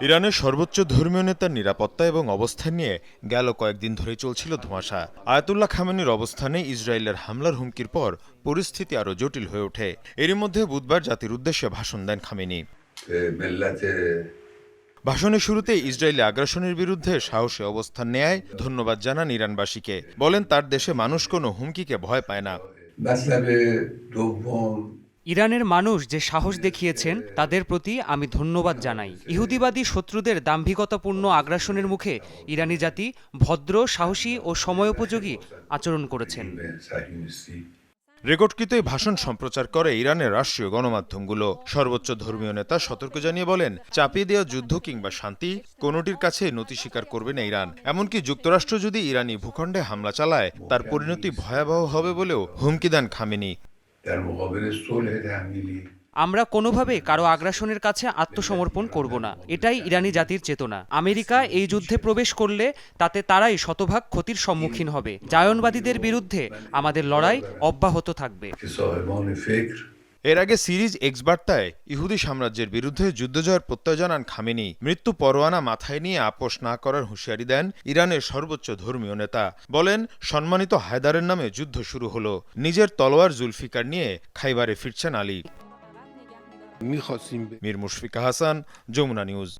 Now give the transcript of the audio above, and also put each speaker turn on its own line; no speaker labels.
ইরানের সর্বোচ্চ ধর্মীয় নেতার নিরাপত্তা এবং অবস্থান নিয়ে গেল কয়েকদিন ধরে চলছিল ধোঁয়াশা। আয়াতুল্লাহ খামেনির অবস্থানে ইসরায়েলের হামলার হুমকির পর পরিস্থিতি আরও জটিল হয়ে ওঠে। এরই মধ্যে বুধবার জাতির উদ্দেশ্যে ভাষণ দেন খামেনি। ভাষণের শুরুতে ইসরায়েলি আগ্রাসনের বিরুদ্ধে সাহসে অবস্থান নেয় ধন্যবাদ জানান ইরানবাসীকে। বলেন তার দেশে মানুষ কোনো হুমকিকে ভয় পায় না।
ইরানের মানুষ যে সাহস দেখিয়েছেন, তাদের প্রতি আমি ধন্যবাদ জানাই। ইহুদিবাদী শত্রুদের দাম্ভিকতাপূর্ণ আগ্রাসনের মুখে ইরানি জাতি ভদ্র, সাহসী ও সময়োপযোগী আচরণ করেছেন।
রেকর্ডকৃতই ভাষণ সম্প্রচার করে ইরানের রাষ্ট্রীয় গণমাধ্যমগুলো। সর্বোচ্চ ধর্মীয় নেতা সতর্ক জানিয়ে বলেন, চাপিয়ে দেওয়া যুদ্ধ কিংবা শান্তি কোনোটির কাছে নতি স্বীকার করবে না ইরান। এমনকি যুক্তরাষ্ট্র যদি ইরানি ভূখণ্ডে হামলা চালায়, তার পরিণতি ভয়াবহ হবে বলেও হুমকি দেন খামেনি।
در مقابل صلح تحمیلی
আমরা কোনোভাবে কারো আগ্রাসনের কাছে আত্মসমর্পণ করব না এটাই ইরানি জাতির চেতনা আমেরিকা এই যুদ্ধে প্রবেশ করলে তাতে তারাই শতভাগ ক্ষতির সম্মুখীন হবে জায়নবাদীদের বিরুদ্ধে আমাদের লড়াই অব্যাহত থাকবে
که صاحبان فکر
এর আগে সিরিজ এক্সবার্তায় ইহুদি সাম্রাজ্যের বিরুদ্ধে যুদ্ধ জয়ের প্রত্যয় জানান খামেনি। মৃত্যু পরোয়ানা মাথায় নিয়ে আপোষ না করার হুঁশিয়ারি দেন ইরানের সর্বোচ্চ ধর্মীয় নেতা। বলেন, সম্মানিত হায়দারের নামে যুদ্ধ শুরু হলো। নিজের তলোয়ার জুলফিকার নিয়ে খাইবারে ফিরছেন আলী। মির মুশফিকা হাসান, যমুনা নিউজ।